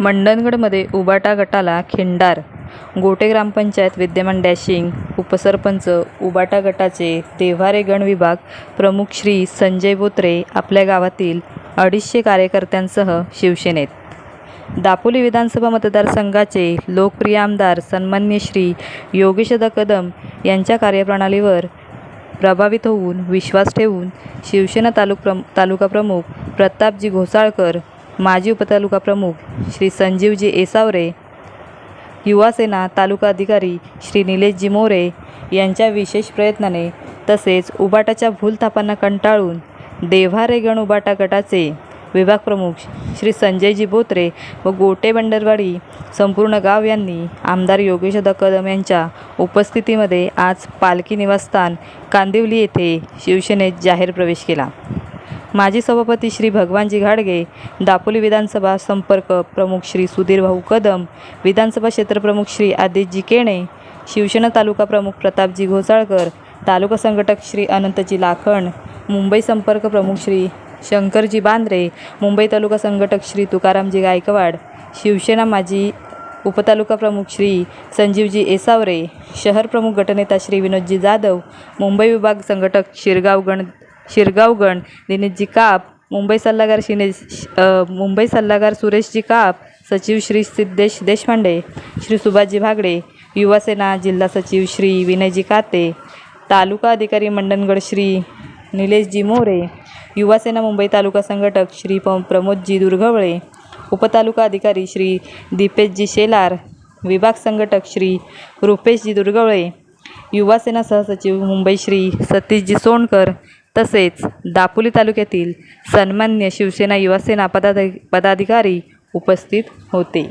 मंडणगडमध्ये उबाटा गटाला खिंडार. गोटे ग्रामपंचायत विद्यमान डॅशिंग उपसरपंच उबाटा गटाचे देव्हारे गण विभाग प्रमुख श्री संजय बोत्रे आपल्या गावातील अडीचशे कार्यकर्त्यांसह शिवसेनेत. दापोली विधानसभा मतदारसंघाचे लोकप्रिय आमदार सन्मान्य श्री योगेशदा कदम यांच्या कार्यप्रणालीवर प्रभावित होऊन विश्वास ठेवून शिवसेना तालुक प्रम तालुका प्रमुख प्रतापजी घोसाळकर माजी उपतालुका प्रमुख श्री संजीवजी एसावरे युवासेना तालुका अधिकारी श्री निलेशजी मोरे यांच्या विशेष प्रयत्नाने तसेच उबाटाच्या भूलथापांना कंटाळून देव्हारे गण उबाटा गटाचे विभाग प्रमुख श्री संजयजी बोत्रे व गोटे बंडरवाडी संपूर्ण गाव यांनी आमदार योगेशदा कदम यांच्या उपस्थितीमध्ये आज पालखी निवासस्थान कांदिवली येथे शिवसेनेत जाहीर प्रवेश केला. माजी सभापती श्री भगवानजी घाडगे दापोली विधानसभा संपर्क प्रमुख श्री सुधीर भाऊ कदम विधानसभा क्षेत्रप्रमुख श्री आदितजी केणे शिवसेना तालुका प्रमुख प्रतापजी घोसाळकर तालुका संघटक श्री अनंतजी लाखण मुंबई संपर्क प्रमुख श्री शंकरजी बांद्रे मुंबई तालुका संघटक श्री तुकारामजी गायकवाड शिवसेना माजी उपतालुका प्रमुख श्री संजीवजी एसावरे शहर प्रमुख गटनेता श्री विनोदजी जाधव मुंबई विभाग संघटक शिरगाव गण शिरगावगण दिनेशजी काप मुंबई सल्लागार शिने मुंबई सल्लागार सुरेशजी काप सचिव श्री सिद्धेश देशपांडे श्री सुभाषजी भागडे युवासेना जिल्हा सचिव श्री विनयजी काते तालुका अधिकारी मंडणगड श्री निलेशजी मोरे युवासेना मुंबई तालुका संघटक श्री प प्रमोदजी दुर्गवळे उपतालुका अधिकारी श्री दीपेशजी शेलार विभाग संघटक श्री रुपेशजी दुर्गवळे युवासेना सहसचिव मुंबई श्री सतीशजी सोनकर तसेच दापोली तालुक्यातील सन्मान्य शिवसेना युवासेना पदाधि पदाधिकारी उपस्थित होते.